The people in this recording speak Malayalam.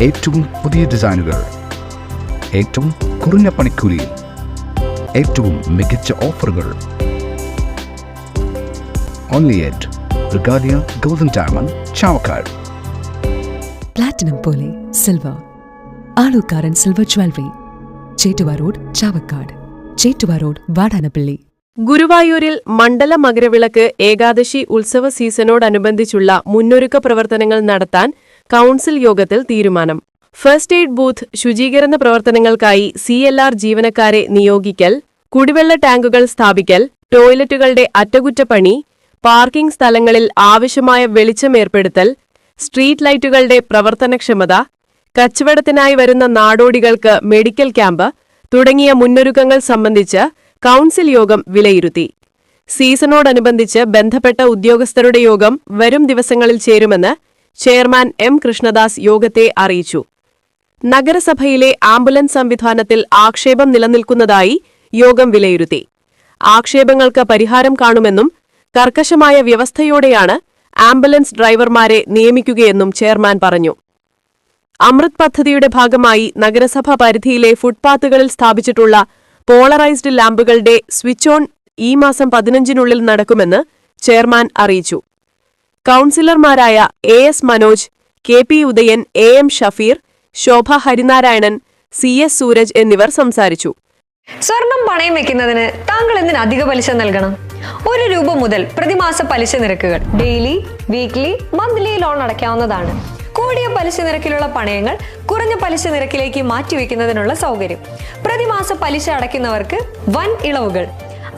ഏറ്റവും പുതിയ ഡിസൈനുകൾ ഏറ്റവും കുറഞ്ഞ പണിക്കൂലിയിൽ ഏറ്റവും മികച്ച ഓഫറുകൾ. Only at Regalia golden diamond Chavakkad platinum പോലെ silver Alukkaran silver jewellery Chettuva road Chavakkad Chettuva road Vadanappally ഗുരുവായൂരിൽ മണ്ഡല മകരവിളക്ക് ഏകാദശി ഉത്സവ സീസണോടനുബന്ധിച്ചുള്ള മുന്നൊരുക്ക പ്രവർത്തനങ്ങൾ നടത്താൻ കൗൺസിൽ യോഗത്തിൽ തീരുമാനം. ഫസ്റ്റ് എയ്ഡ് ബൂത്ത് ശുചീകരണ പ്രവർത്തനങ്ങൾക്കായി സി ജീവനക്കാരെ നിയോഗിക്കൽ കുടിവെള്ള ടാങ്കുകൾ സ്ഥാപിക്കൽ ടോയ്ലറ്റുകളുടെ അറ്റകുറ്റപ്പണി പാർക്കിംഗ് സ്ഥലങ്ങളിൽ ആവശ്യമായ വെളിച്ചം ഏർപ്പെടുത്തൽ സ്ട്രീറ്റ് ലൈറ്റുകളുടെ പ്രവർത്തനക്ഷമത കച്ചവടത്തിനായി വരുന്ന നാടോടികൾക്ക് മെഡിക്കൽ ക്യാമ്പ് തുടങ്ങിയ മുന്നൊരുക്കങ്ങൾ സംബന്ധിച്ച് കൗൺസിൽ യോഗം വിലയിരുത്തി. സീസണോടനുബന്ധിച്ച് ബന്ധപ്പെട്ട ഉദ്യോഗസ്ഥരുടെ യോഗം വരും ദിവസങ്ങളിൽ ചേരുമെന്ന് ചെയർമാൻ എം കൃഷ്ണദാസ് യോഗത്തെ അറിയിച്ചു. നഗരസഭയിലെ ആംബുലൻസ് സംവിധാനത്തിൽ ആക്ഷേപം നിലനിൽക്കുന്നതായി യോഗം വിലയിരുത്തി. ആക്ഷേപങ്ങൾക്ക് പരിഹാരം കാണുമെന്നും കർക്കശമായ വ്യവസ്ഥയോടെയാണ് ആംബുലൻസ് ഡ്രൈവർമാരെ നിയമിക്കുകയെന്നും ചെയർമാൻ പറഞ്ഞു. അമൃത് പദ്ധതിയുടെ ഭാഗമായി നഗരസഭ പരിധിയിലെ ഫുട്പാത്തുകളിൽ സ്ഥാപിച്ചിട്ടുള്ള പോളറൈസ്ഡ് ലാമ്പുകളുടെ സ്വിച്ച് ഓൺ ഈ മാസം പതിനഞ്ചിനുള്ളിൽ നടക്കുമെന്ന് ചെയർമാൻ അറിയിച്ചു. കൗൺസിലർമാരായ A S Manoj K P Udayan A M Shafeer Shobha Harinarayanan C S Suraj എന്നിവർ സംസാരിച്ചു. സ്വർണം പണയം വെക്കുന്നതിന് താങ്കൾ എന്തിന് അധിക പലിശ നൽകണം? ഒരു രൂപ മുതൽ പ്രതിമാസ പലിശ നിരക്കുകൾ ഡെയിലി വീക്ക്ലി മന്ത്ലി ലോൺ അടയ്ക്കാവുന്നതാണ്. കൂടിയ പലിശ നിരക്കിലുള്ള പണയങ്ങൾ കുറഞ്ഞ പലിശ നിരക്കിലേക്ക് മാറ്റിവെക്കുന്നതിനുള്ള സൗകര്യം. പ്രതിമാസ പലിശ അടയ്ക്കുന്നവർക്ക് വൻ ഇളവുകൾ.